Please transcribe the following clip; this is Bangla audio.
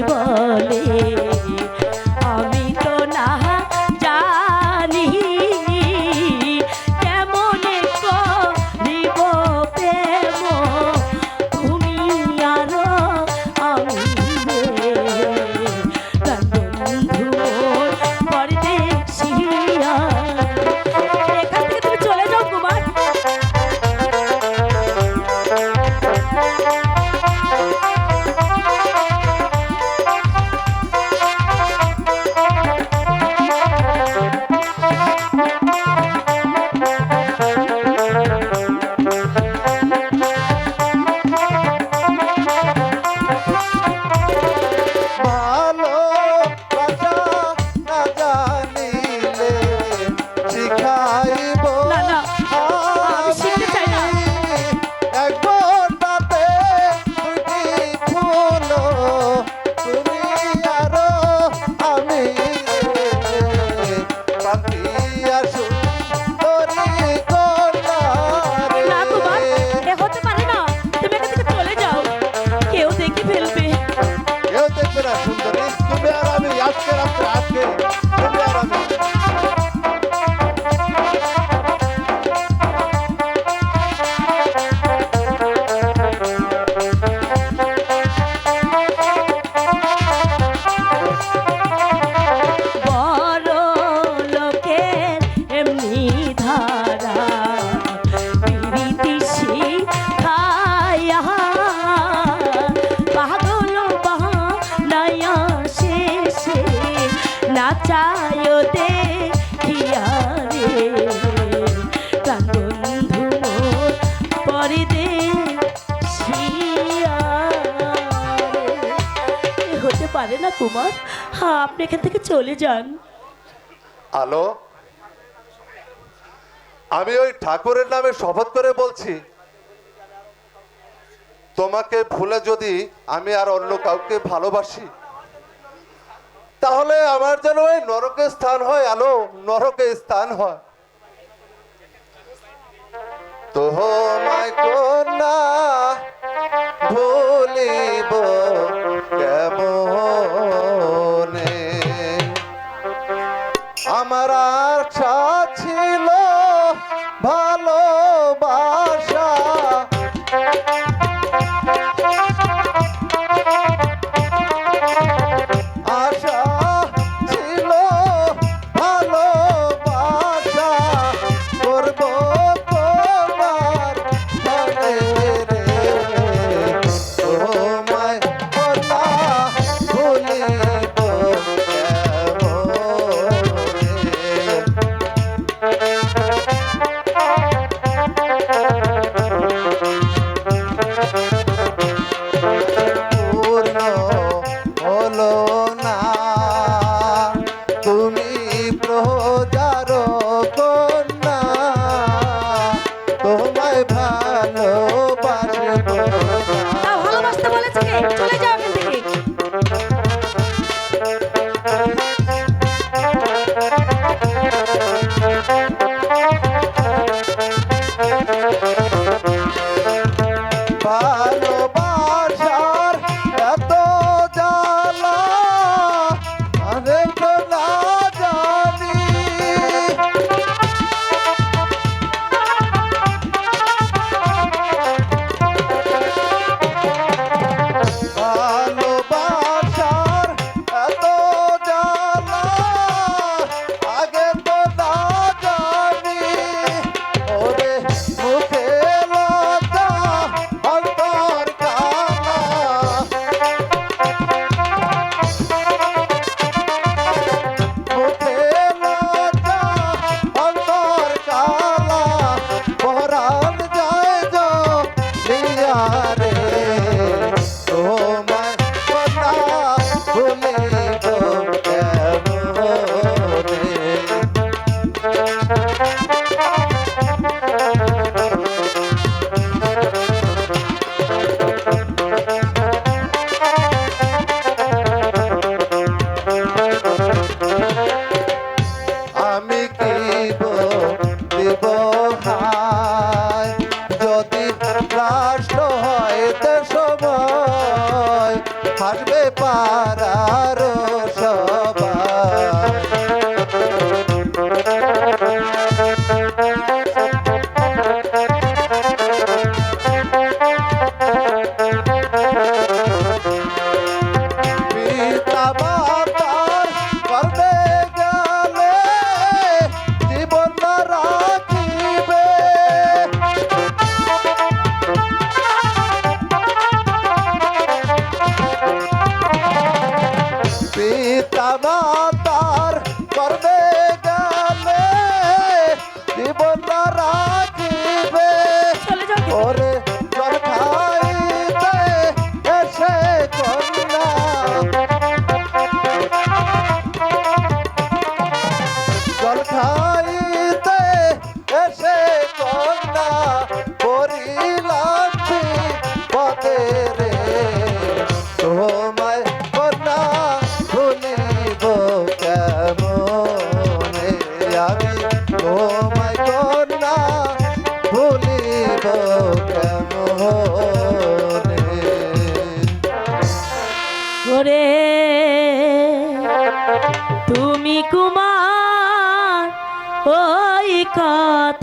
পাইবা দে আমি ওই ঠাকুরের নামে শপথ করে বলছি, তোমাকে ভুলে যদি আমি আর অন্য কাউকে ভালোবাসি, তাহলে আমার যেন ওই স্থান হয়, আলো নরকের স্থান হয়। যা ওরে তুমি কুমার ওই কথা